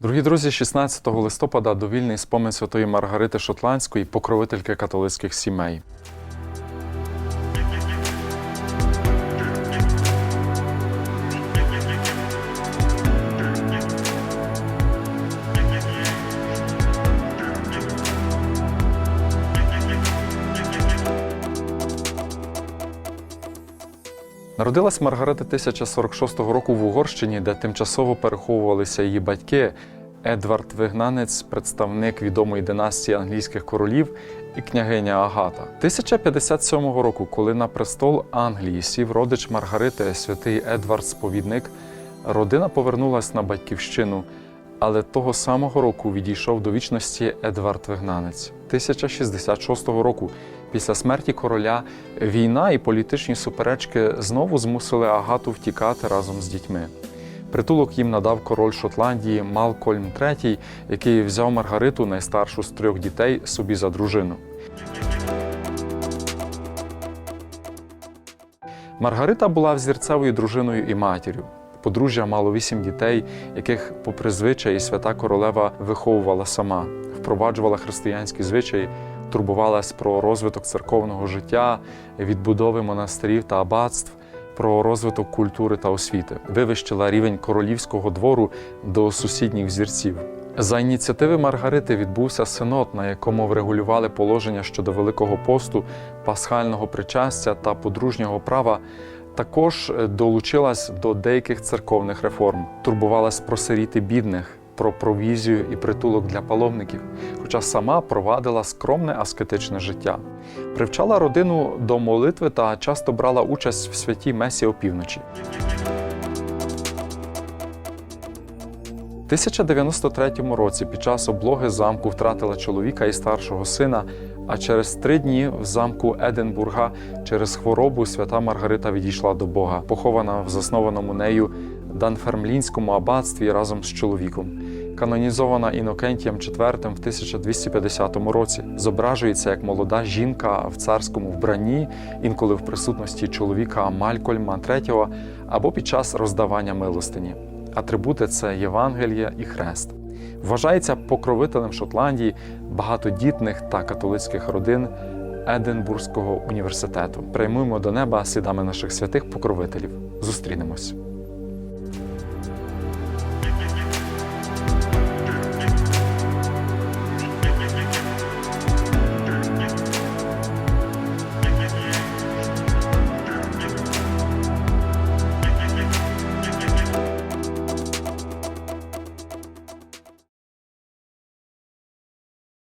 Дорогі друзі, 16 листопада довільний спомин святої Маргарити Шотландської, покровительки католицьких сімей. Народилась Маргарита 1046 року в Угорщині, де тимчасово переховувалися її батьки Едвард Вигнанець, представник відомої династії англійських королів, і княгиня Агата. 1057 року, коли на престол Англії сів родич Маргарити, святий Едвард Сповідник, родина повернулась на батьківщину. Але того самого року відійшов до вічності Едвард Вигнанець. 1066 року, після смерті короля, війна і політичні суперечки знову змусили Агату втікати разом з дітьми. Притулок їм надав король Шотландії Малкольм III, який взяв Маргариту, найстаршу з трьох дітей, собі за дружину. Маргарита була взірцевою дружиною і матір'ю. Подружжя мало вісім дітей, яких, попри звичаї, свята королева виховувала сама, впроваджувала християнські звичаї, турбувалась про розвиток церковного життя, відбудови монастирів та аббатств, про розвиток культури та освіти, вивищила рівень королівського двору до сусідніх взірців. За ініціативи Маргарити відбувся синод, на якому врегулювали положення щодо Великого посту, пасхального причастя та подружнього права. Також е, долучилась до деяких церковних реформ, турбувалась про сиріти бідних, про провізію і притулок для паломників, хоча сама провадила скромне аскетичне життя, привчала родину до молитви та часто брала участь в святій месі опівночі. 1093 році під час облоги замку втратила чоловіка і старшого сина. А через три дні в замку Единбурга через хворобу свята Маргарита відійшла до Бога, похована в заснованому нею Данфермлінському аббатстві разом з чоловіком. Канонізована Інокентієм IV в 1250 році, зображується як молода жінка в царському вбранні, інколи в присутності чоловіка Малькольма III або під час роздавання милостині. Атрибути це Євангелія і хрест. Вважається покровителем Шотландії, багатодітних та католицьких родин Единбурзького університету. Приймуємо до неба слідами наших святих покровителів. Зустрінемось.